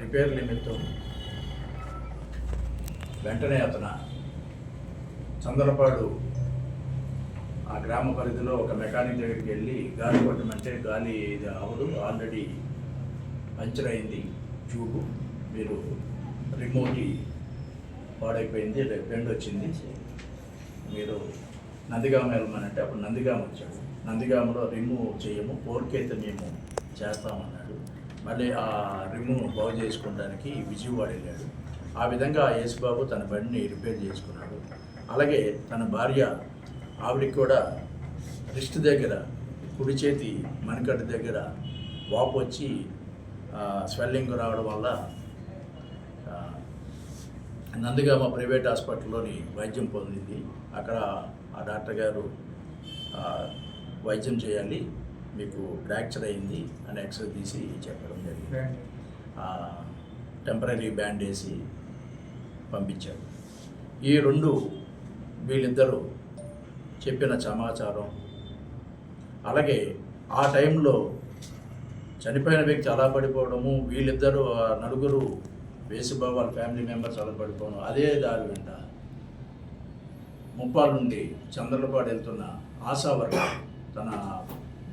Repair నిమిత్తం వెంటనే అతను చంద్రపాడు ఆ గ్రామ పరిధిలో ఒక మెకానిక్ దగ్గరికి వెళ్ళి గాలి కొట్టమంటే గాలి ఇది అవదు ఆల్రెడీ పంచర్ అయింది ట్యూబ్ మీరు రిమోట్ పాడైపోయింది బెండ్ వచ్చింది. మీరు నందిగామ వెళ్ళమనంటే అప్పుడు నందిగామ వచ్చాడు. నందిగామలో రిమూవ్ చేయము ఫోర్కి అయితే మేము చేస్తామన్నాడు. మళ్ళీ ఆ రిమ్ను బాగు చేసుకోవడానికి విజయవాడ వెళ్ళాడు. ఆ విధంగా యేసుబాబు తన బండిని రిపేర్ చేసుకున్నాడు. అలాగే తన భార్య ఆవిడికి కూడా రిస్ట్ దగ్గర కుడి చేతి మణికట్టు దగ్గర వాపు వచ్చి స్వెల్లింగ్ రావడం వల్ల నందుగా మా ప్రైవేట్ హాస్పిటల్లోని వైద్యం పొందింది. అక్కడ ఆ డాక్టర్ గారు వైద్యం చేయాలి. మీకు ఫ్రాక్చర్ అయింది అని ఎక్స్రే తీసి చెప్పడం జరిగింది. టెంపరీ బ్యాండ్ వేసి పంపించారు. ఈ రెండు వీళ్ళిద్దరూ చెప్పిన సమాచారం అలాగే ఆ టైంలో చనిపోయిన వ్యక్తి అలా పడిపోవడము వీళ్ళిద్దరూ ఆ నలుగురు వేసుబాబు వాళ్ళ ఫ్యామిలీ మెంబర్స్ అలా పడిపోవడం అదే దారి వెంట ముప్పాల నుండి చంద్రలపాడు వెళ్తున్న ఆశా వర్కర్ తన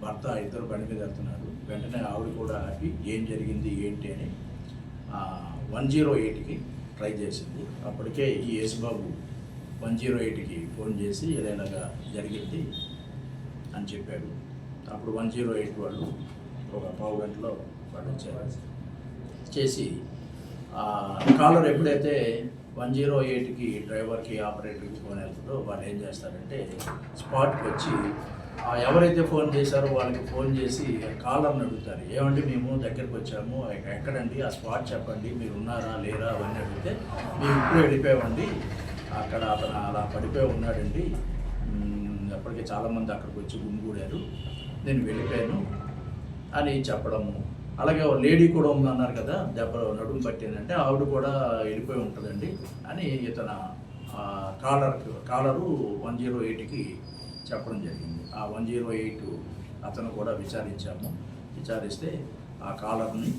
భర్త ఇద్దరు బండి మీద వెళ్తున్నారు. వెంటనే ఆవిడ కూడా ఆపి ఏం జరిగింది? ఏంటి? అని వన్ జీరో ఎయిట్కి ట్రై చేసింది. అప్పటికే ఈ యేసుబాబు వన్ జీరో ఎయిట్కి ఫోన్ చేసి ఇలా ఇలాగా జరిగింది? అని చెప్పాడు. అప్పుడు వన్ జీరో ఎయిట్ వాళ్ళు ఒక పావు గంటలో వాళ్ళు వచ్చారు చేసి కాలర్ ఎప్పుడైతే వన్ జీరో ఎయిట్కి డ్రైవర్కి ఆపరేటర్కి ఫోన్ వెళ్తుందో వాళ్ళు ఏం చేస్తారంటే స్పాట్కి వచ్చి ఎవరైతే ఫోన్ చేశారో వాళ్ళకి ఫోన్ చేసి కాలర్ని అడుగుతారు. ఏమండి మేము దగ్గరికి వచ్చాము ఎక్కడండి? ఆ స్పాట్ చెప్పండి మీరు ఉన్నారా లేరా? అవన్నీ అడిగితే మేము ఇప్పుడు వెళ్ళిపోయామండి. అక్కడ అతను అలా పడిపోయి ఉన్నాడండి. అప్పటికే చాలామంది అక్కడికి వచ్చి గుమిగూడారు. నేను వెళ్ళిపోయాను. అని చెప్పడము. అలాగే లేడీ కూడా ఉందన్నారు కదా దెబ్బ నడుము పట్టిందంటే ఆవిడ కూడా వెళ్ళిపోయి ఉంటుందండి అని ఇతను కాలర్ కాలరు వన్ జీరో ఎయిట్కి చెప్పడం జరిగింది. ఆ వన్ జీరో ఎయిట్ అతను కూడా విచారించాము. విచారిస్తే ఆ కాలర్ని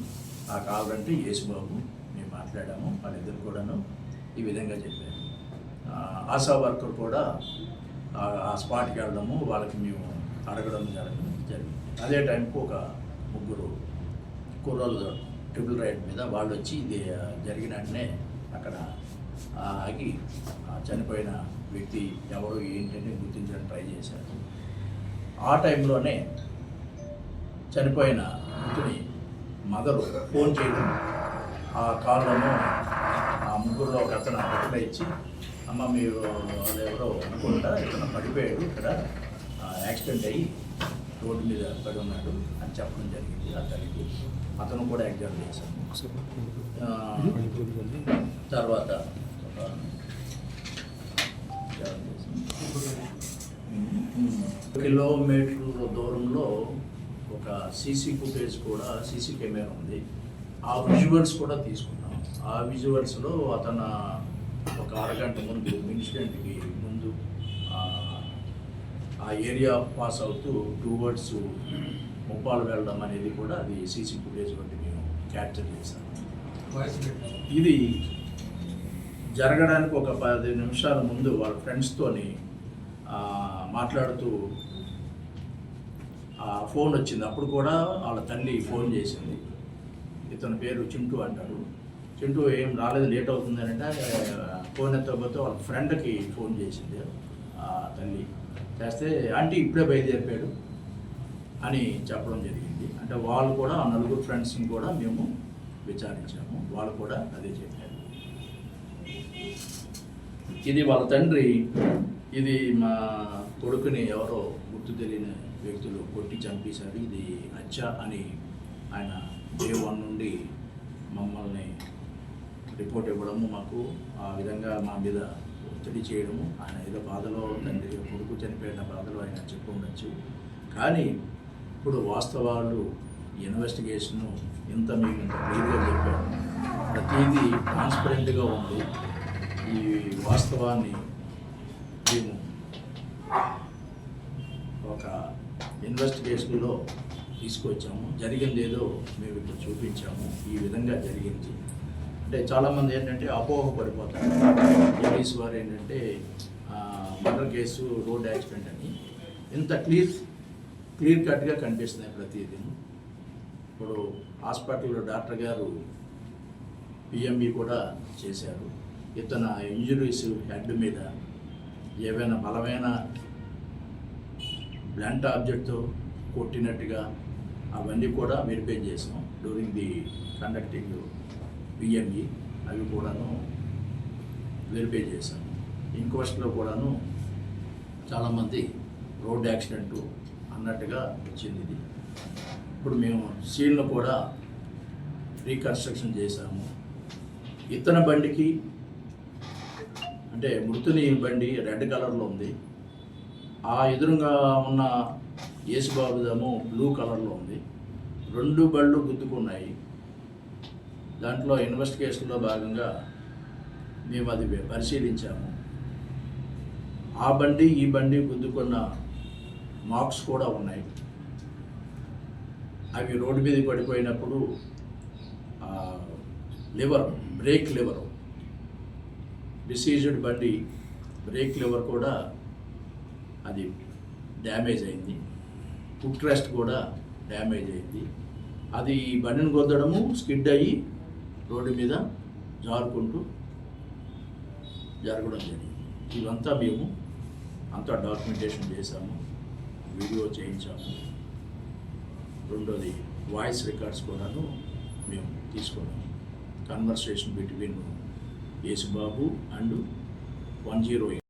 ఆ కాలర్ అంటే యేసుబాబు మేము మాట్లాడాము వాళ్ళిద్దరు కూడాను ఈ విధంగా చెప్పారు. ఆశా వర్కర్ కూడా ఆ- స్పాట్కి వెళ్ళడము వాళ్ళకి మేము అడగడం జరగడం జరిగింది. అదే టైంకి ఒక ముగ్గురు కుర్రోళ్ళు ట్రిపుల్ రైడ్ మీద వాళ్ళు వచ్చి ఇది జరిగిన వెంటనే అక్కడ ఆగి చనిపోయిన వ్యక్తి ఎవరు ఏంటని గుర్తించడానికి ట్రై చేశారు. ఆ టైంలోనే చనిపోయిన మృతుని మదరు ఫోన్ చేయడం ఆ కారులోనూ ఆ ముగ్గురులో ఒక అతను రిప్లై ఇచ్చి అమ్మ మీరు వాళ్ళు ఎవరో అనుకుంటా ఇతను పడిపోయాడు ఇక్కడ యాక్సిడెంట్ అయ్యి రోడ్డు మీద పడి ఉన్నాడు. అని చెప్పడం జరిగింది. ఆ తల్లికి. అతను కూడా ఎగ్జామ్ చేశాను తర్వాత ఒక కిలోమీటర్ల దూరంలో ఒక సీసీ ఫుటేజ్ కూడా సీసీ కెమెరా ఉంది. ఆ విజువల్స్ కూడా తీసుకున్నాం. ఆ విజువల్స్లో అతను ఒక అరగంట ముందు ఇన్సిడెంట్కి ఆ ఏరియా పాస్ అవుతూ టువర్డ్స్ ముప్పాలు వెళ్ళడం అనేది కూడా అది సీసీ ఫుటేజ్ వంటి మేము క్యాప్చర్ చేశాము ఇది జరగడానికి ఒక పది నిమిషాల ముందు వాళ్ళ ఫ్రెండ్స్తోని మాట్లాడుతూ ఆ ఫోన్ వచ్చింది. అప్పుడు కూడా వాళ్ళ తల్లి ఫోన్ చేసింది. ఇతని పేరు చింటూ అంటాడు చింటూ ఏం రాలేదు లేట్ అవుతుంది అని అంటే ఫోన్ ఎత్తకపోతే వాళ్ళ ఫ్రెండ్కి ఫోన్ చేసింది ఆ తల్లి. చేస్తే ఆంటీ ఇప్పుడే బయలుదేరిపోయాడు అని చెప్పడం జరిగింది. అంటే వాళ్ళు కూడా ఆ నలుగురు ఫ్రెండ్స్ని కూడా మేము విచారించాము. వాళ్ళు కూడా అదే చెప్పారు. ఇది వాళ్ళ తండ్రి ఇది మా కొడుకుని ఎవరో గుర్తు తెలియని వ్యక్తులు కొట్టి చంపేశారు. ఇది హత్య అని ఆయన డే వన్ నుండి మమ్మల్ని రిపోర్ట్ ఇవ్వడము మాకు ఆ విధంగా మా మీద ఒత్తిడి చేయడము ఆయన ఏదో బాధలో తండ్రి కొడుకు చనిపోయిన బాధలో ఆయన చెప్పు ఉండొచ్చు. కానీ ఇప్పుడు వాస్తవాలు ఇన్వెస్టిగేషను ఇంత మీకు ఇంత క్లియర్గా చెప్పాను ప్రతిదీ ట్రాన్స్పరెంట్గా ఉంది ఈ వాస్తవాన్ని మేము ఒక ఇన్వెస్టిగేషన్లో తీసుకొచ్చాము. జరిగింది ఏదో మేము ఇప్పుడు చూపించాము. ఈ విధంగా జరిగింది. అంటే చాలామంది ఏంటంటే అపోహ పడిపోతారు. పోలీస్ వారు ఏంటంటే మర్డర్ కేసు రోడ్ యాక్సిడెంట్ అని. ఇంత క్లియర్ క్లియర్ కట్గా కనిపిస్తున్నాయి ప్రతిదీ ఇప్పుడు హాస్పిటల్లో డాక్టర్ గారు పిఎంఈ కూడా చేశారు. ఇతను ఇంజురీస్ హెడ్ మీద ఏవైనా బలమైన బ్లంట్ ఆబ్జెక్ట్తో కొట్టినట్టుగా అవన్నీ కూడా వెరిఫై చేసాం డ్యూరింగ్ ది కండక్టింగ్ బియ్యంకి అవి కూడాను వెరిఫై చేశాము ఇంక్వెస్ట్లో కూడాను చాలామంది రోడ్ యాక్సిడెంట్ అన్నట్టుగా వచ్చింది ఇది. ఇప్పుడు మేము సీన్లు కూడా రీకన్స్ట్రక్షన్ చేశాము. ఇతన బండికి అంటే మృతుని బండి రెడ్ కలర్లో ఉంది. ఆ ఎదురుగా ఉన్న యేసుబాబుదము బ్లూ కలర్లో ఉంది. రెండు బళ్ళు గుద్దుకున్నాయి. దాంట్లో ఇన్వెస్టిగేషన్లో భాగంగా మేము అది పరిశీలించాము. ఆ బండి ఈ బండి గుద్దుకున్న మార్క్స్ కూడా ఉన్నాయి. అవి రోడ్డు మీద పడిపోయినప్పుడు లివర్ బ్రేక్ లివర్ డిసీజ్డ్ బండి బ్రేక్ లివర్ కూడా అది డ్యామేజ్ అయింది. ఫుట్ రెస్ట్ కూడా డ్యామేజ్ అయింది. అది ఈ బండిని కొద్దడము స్కిడ్ అయ్యి రోడ్డు మీద జారుకుంటూ జరగడం జరిగింది. ఇవంతా మేము అంతా డాక్యుమెంటేషన్ చేశాము వీడియో చేయించాము. రెండోది వాయిస్ రికార్డ్స్ కూడాను మేము తీసుకున్నాము. Conversation between Yesubabu and one zero